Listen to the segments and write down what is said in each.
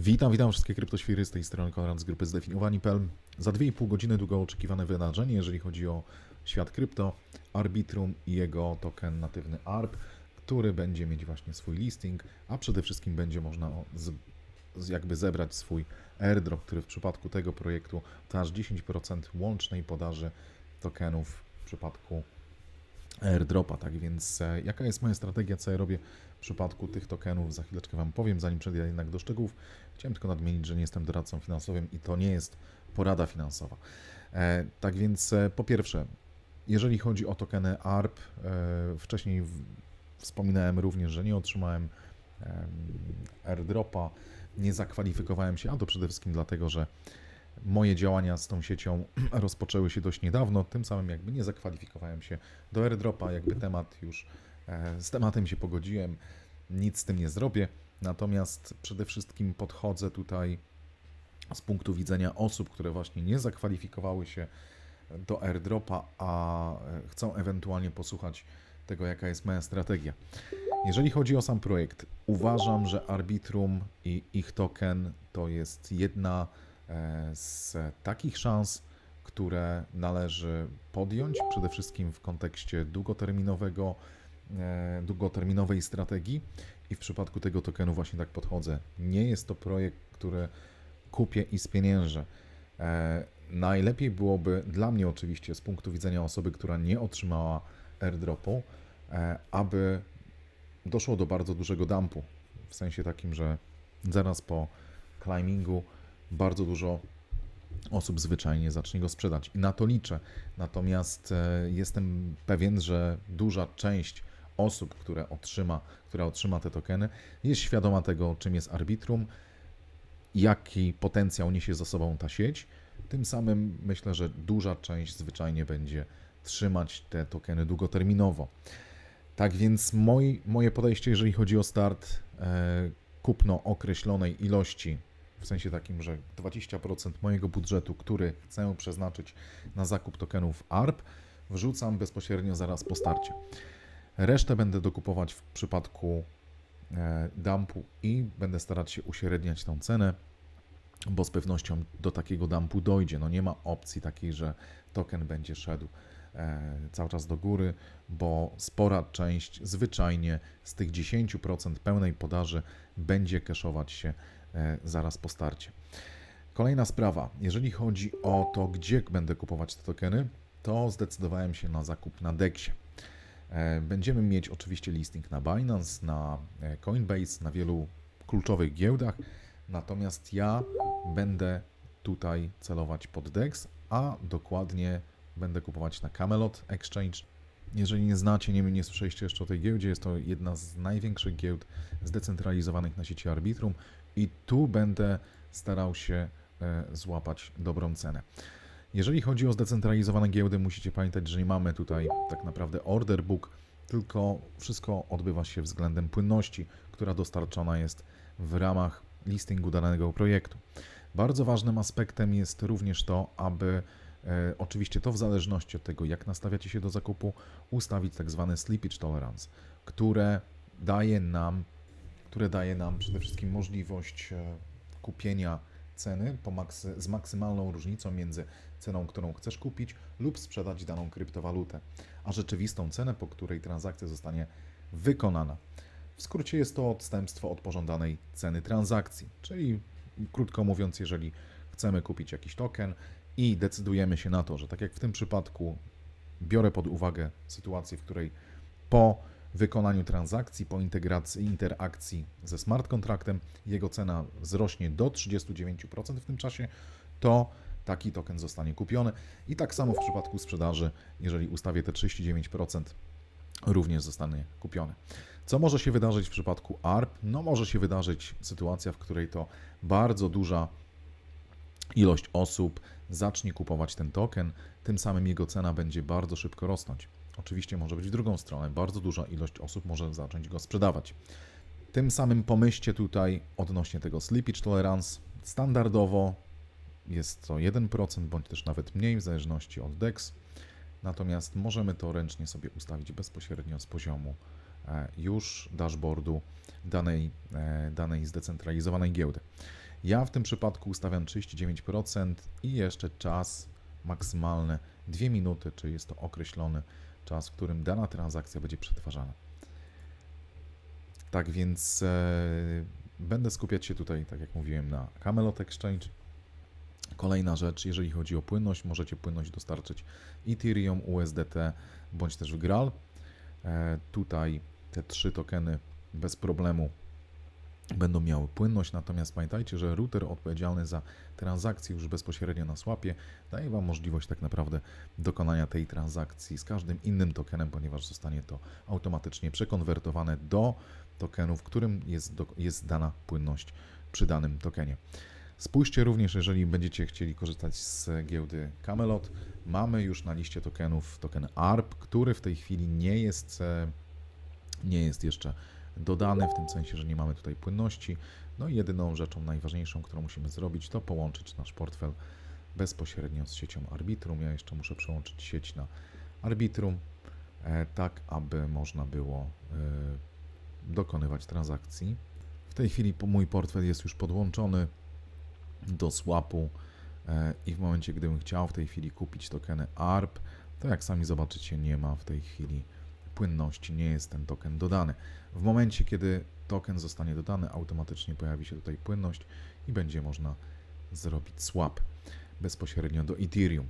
Witam, witam wszystkie kryptoświry z tej strony Konrad z grupy Zdefiniowani.pl. Za 2,5 godziny długo oczekiwane wydarzenie, jeżeli chodzi o świat krypto, Arbitrum i jego token natywny ARB, który będzie mieć właśnie swój listing, a przede wszystkim będzie można z jakby zebrać swój airdrop, który w przypadku tego projektu to aż 10% łącznej podaży tokenów w przypadku airdropa. Tak więc e, jaka jest moja strategia, co ja robię w przypadku tych tokenów, za chwileczkę Wam powiem, zanim przejdę jednak do szczegółów. Chciałem tylko nadmienić, że nie jestem doradcą finansowym i to nie jest porada finansowa. E, tak więc e, po pierwsze, jeżeli chodzi o tokeny ARP, wcześniej wspominałem również, że nie otrzymałem em, airdropa, nie zakwalifikowałem się, a to przede wszystkim dlatego, że moje działania z tą siecią rozpoczęły się dość niedawno, tym samym jakby nie zakwalifikowałem się do airdropa, jakby temat już, e, z tematem się pogodziłem, nic z tym nie zrobię, natomiast przede wszystkim podchodzę tutaj z punktu widzenia osób, które właśnie nie zakwalifikowały się do airdropa, a e, chcą ewentualnie posłuchać tego, jaka jest moja strategia. Jeżeli chodzi o sam projekt, uważam, że Arbitrum i ich token to jest jedna z takich szans, które należy podjąć, przede wszystkim w kontekście długoterminowego, e, długoterminowej strategii i w przypadku tego tokenu właśnie tak podchodzę. Nie jest to projekt, który kupię i spieniężę. E, najlepiej byłoby dla mnie oczywiście z punktu widzenia osoby, która nie otrzymała airdropu, e, aby doszło do bardzo dużego dumpu. W sensie takim, że zaraz po climbingu bardzo dużo osób zwyczajnie zacznie go sprzedać. I na to liczę. Natomiast e, jestem pewien, że duża część osób, które otrzyma, która otrzyma te tokeny, jest świadoma tego, czym jest arbitrum, jaki potencjał niesie za sobą ta sieć. Tym samym myślę, że duża część zwyczajnie będzie trzymać te tokeny długoterminowo. Tak więc moi, moje podejście, jeżeli chodzi o start, e, kupno określonej ilości, w sensie takim, że 20% mojego budżetu, który chcę przeznaczyć na zakup tokenów ARP, wrzucam bezpośrednio zaraz po starcie. Resztę będę dokupować w przypadku e, dumpu i będę starać się uśredniać tą cenę, bo z pewnością do takiego dumpu dojdzie. No nie ma opcji takiej, że token będzie szedł e, cały czas do góry, bo spora część zwyczajnie z tych 10% pełnej podaży będzie cashować się zaraz po starcie. Kolejna sprawa, jeżeli chodzi o to, gdzie będę kupować te tokeny, to zdecydowałem się na zakup na Dexie. E, Będziemy mieć oczywiście listing na Binance, na e, Coinbase, na wielu kluczowych giełdach, natomiast ja będę tutaj celować pod DEX, a dokładnie będę kupować na Camelot Exchange. Jeżeli nie znacie, nie, nie słyszeliście jeszcze o tej giełdzie, jest to jedna z największych giełd zdecentralizowanych na sieci Arbitrum i tu będę starał się e, złapać dobrą cenę. Jeżeli chodzi o zdecentralizowane giełdy, musicie pamiętać, że nie mamy tutaj tak naprawdę order book, tylko wszystko odbywa się względem płynności, która dostarczona jest w ramach listingu danego projektu. Bardzo ważnym aspektem jest również to, aby e, oczywiście to w zależności od tego, jak nastawiacie się do zakupu, ustawić tak zwany slippage tolerance, które daje nam, które daje nam przede wszystkim możliwość e, kupienia ceny z maksymalną różnicą między ceną, którą chcesz kupić lub sprzedać daną kryptowalutę, a rzeczywistą cenę, po której transakcja zostanie wykonana. W skrócie jest to odstępstwo od pożądanej ceny transakcji, czyli krótko mówiąc, jeżeli chcemy kupić jakiś token i decydujemy się na to, że tak jak w tym przypadku biorę pod uwagę sytuację, w której po wykonaniu transakcji, po integracji, interakcji ze smart kontraktem, jego cena wzrośnie do 39% w tym czasie, to taki token zostanie kupiony. I tak samo w przypadku sprzedaży, jeżeli ustawię te 39%, również zostanie kupiony. Co może się wydarzyć w przypadku ARP? No może się wydarzyć sytuacja, w której to bardzo duża ilość osób zacznie kupować ten token, tym samym jego cena będzie bardzo szybko rosnąć. Oczywiście może być w drugą stronę, bardzo duża ilość osób może zacząć go sprzedawać. Tym samym pomyślcie tutaj odnośnie tego slippage tolerance. Standardowo jest to 1% bądź też nawet mniej w zależności od DEX. Natomiast możemy to ręcznie sobie ustawić bezpośrednio z poziomu e, już dashboardu danej, e, danej zdecentralizowanej giełdy. Ja w tym przypadku ustawiam 39% i jeszcze czas maksymalny 2 minuty, czyli jest to określony czas, w którym dana transakcja będzie przetwarzana. Tak więc e, będę skupiać się tutaj, tak jak mówiłem, na Camelot Exchange. Kolejna rzecz, jeżeli chodzi o płynność, możecie płynność dostarczyć Ethereum, USDT bądź też w Graal. E, tutaj te trzy tokeny bez problemu będą miały płynność, natomiast pamiętajcie, że router odpowiedzialny za transakcje już bezpośrednio na swapie daje Wam możliwość tak naprawdę dokonania tej transakcji z każdym innym tokenem, ponieważ zostanie to automatycznie przekonwertowane do tokenu, w którym jest, do, jest dana płynność przy danym tokenie. Spójrzcie również, jeżeli będziecie chcieli korzystać z giełdy Camelot, mamy już na liście tokenów token ARP, który w tej chwili nie jest, e, nie jest jeszcze dodany, w tym sensie, że nie mamy tutaj płynności. No i jedyną rzeczą najważniejszą, którą musimy zrobić, to połączyć nasz portfel bezpośrednio z siecią Arbitrum. Ja jeszcze muszę przełączyć sieć na Arbitrum, e, tak aby można było e, dokonywać transakcji. W tej chwili mój portfel jest już podłączony do swapu e, i w momencie, gdybym chciał w tej chwili kupić tokeny ARP, to jak sami zobaczycie, nie ma w tej chwili płynności, nie jest ten token dodany. W momencie, kiedy token zostanie dodany, automatycznie pojawi się tutaj płynność i będzie można zrobić swap bezpośrednio do Ethereum.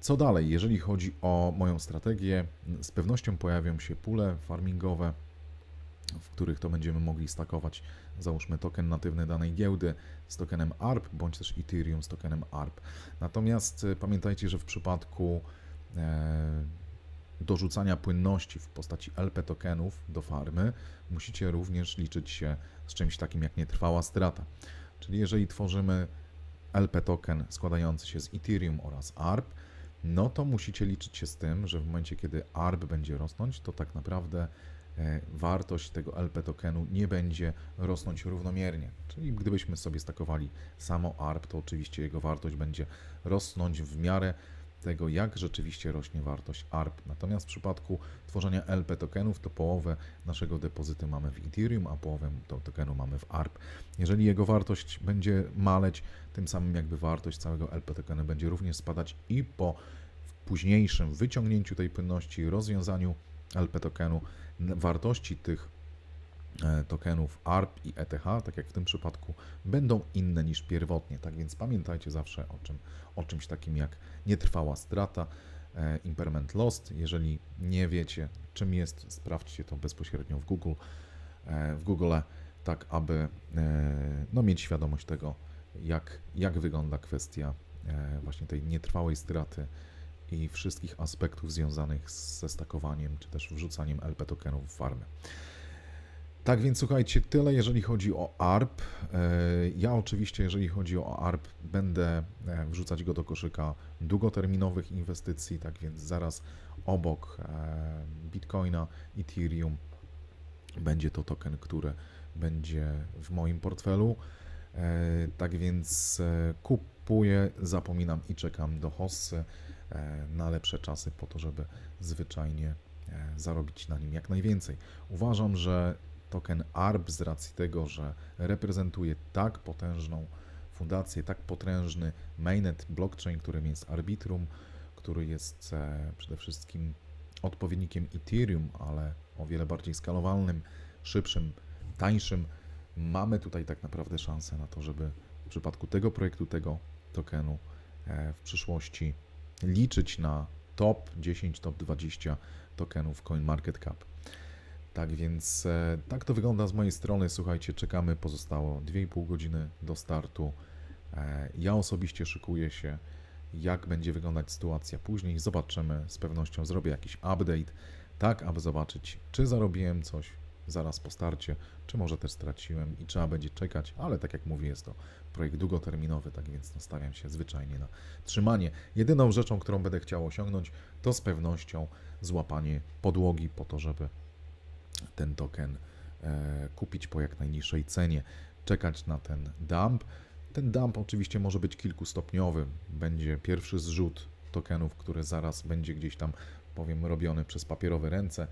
Co dalej, jeżeli chodzi o moją strategię, z pewnością pojawią się pule farmingowe, w których to będziemy mogli stakować, załóżmy token natywny danej giełdy z tokenem ARP, bądź też Ethereum z tokenem ARP. Natomiast e, pamiętajcie, że w przypadku e, dorzucania płynności w postaci LP tokenów do farmy, musicie również liczyć się z czymś takim jak nietrwała strata. Czyli jeżeli tworzymy LP token składający się z Ethereum oraz ARP, no to musicie liczyć się z tym, że w momencie, kiedy ARP będzie rosnąć, to tak naprawdę e, wartość tego LP tokenu nie będzie rosnąć równomiernie. Czyli gdybyśmy sobie stakowali samo ARP, to oczywiście jego wartość będzie rosnąć w miarę tego, jak rzeczywiście rośnie wartość ARP. Natomiast w przypadku tworzenia LP tokenów, to połowę naszego depozytu mamy w Ethereum, a połowę to tokenu mamy w ARP. Jeżeli jego wartość będzie maleć, tym samym jakby wartość całego LP tokenu będzie również spadać i po późniejszym wyciągnięciu tej płynności, rozwiązaniu LP tokenu, wartości tych tokenów ARP i ETH, tak jak w tym przypadku, będą inne niż pierwotnie. Tak więc pamiętajcie zawsze o, czym, o czymś takim jak nietrwała strata, e, impairment lost. Jeżeli nie wiecie, czym jest, sprawdźcie to bezpośrednio w Google, e, w Google, tak aby e, no, mieć świadomość tego, jak, jak wygląda kwestia e, właśnie tej nietrwałej straty i wszystkich aspektów związanych ze stakowaniem, czy też wrzucaniem LP tokenów w farmę. Tak więc słuchajcie, tyle jeżeli chodzi o ARP. E, Ja oczywiście, jeżeli chodzi o ARP, będę e, wrzucać go do koszyka długoterminowych inwestycji, tak więc zaraz obok e, Bitcoina, Ethereum będzie to token, który będzie w moim portfelu. Tak więc kupuję, zapominam i czekam do hossy na lepsze czasy po to, żeby zwyczajnie zarobić na nim jak najwięcej. Uważam, że token ARP z racji tego, że reprezentuje tak potężną fundację, tak potężny mainnet blockchain, którym jest Arbitrum, który jest e, przede wszystkim odpowiednikiem Ethereum, ale o wiele bardziej skalowalnym, szybszym, tańszym. Mamy tutaj tak naprawdę szansę na to, żeby w przypadku tego projektu, tego tokenu e, w przyszłości liczyć na top 10, top 20 tokenów CoinMarketCap. Tak więc e, tak to wygląda z mojej strony. Słuchajcie, czekamy. Pozostało 2,5 godziny do startu. E, Ja osobiście szykuję się, jak będzie wyglądać sytuacja później. Zobaczymy. Z pewnością zrobię jakiś update, tak aby zobaczyć, czy zarobiłem coś zaraz po starcie, czy może też straciłem i trzeba będzie czekać, ale tak jak mówię, jest to projekt długoterminowy, tak więc nastawiam się zwyczajnie na trzymanie. Jedyną rzeczą, którą będę chciał osiągnąć, to z pewnością złapanie podłogi po to, żeby ten token e, kupić po jak najniższej cenie, czekać na ten dump. Ten dump oczywiście może być kilkustopniowy. Będzie pierwszy zrzut tokenów, który zaraz będzie gdzieś tam, powiem, robiony przez papierowe ręce,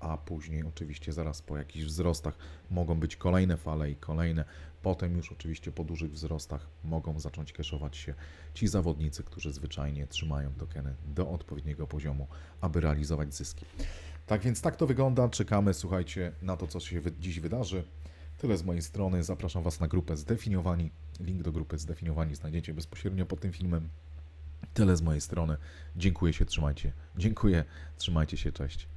a później oczywiście zaraz po jakichś wzrostach mogą być kolejne fale i kolejne Potem już oczywiście po dużych wzrostach mogą zacząć cashować się ci zawodnicy, którzy zwyczajnie trzymają tokeny do odpowiedniego poziomu, aby realizować zyski. Tak więc tak to wygląda. Czekamy, słuchajcie, na to, co się dziś wydarzy. Tyle z mojej strony. Zapraszam Was na grupę Zdefiniowani. Link do grupy Zdefiniowani znajdziecie bezpośrednio pod tym filmem. Tyle z mojej strony. Dziękuję się, trzymajcie. Dziękuję, trzymajcie się, cześć.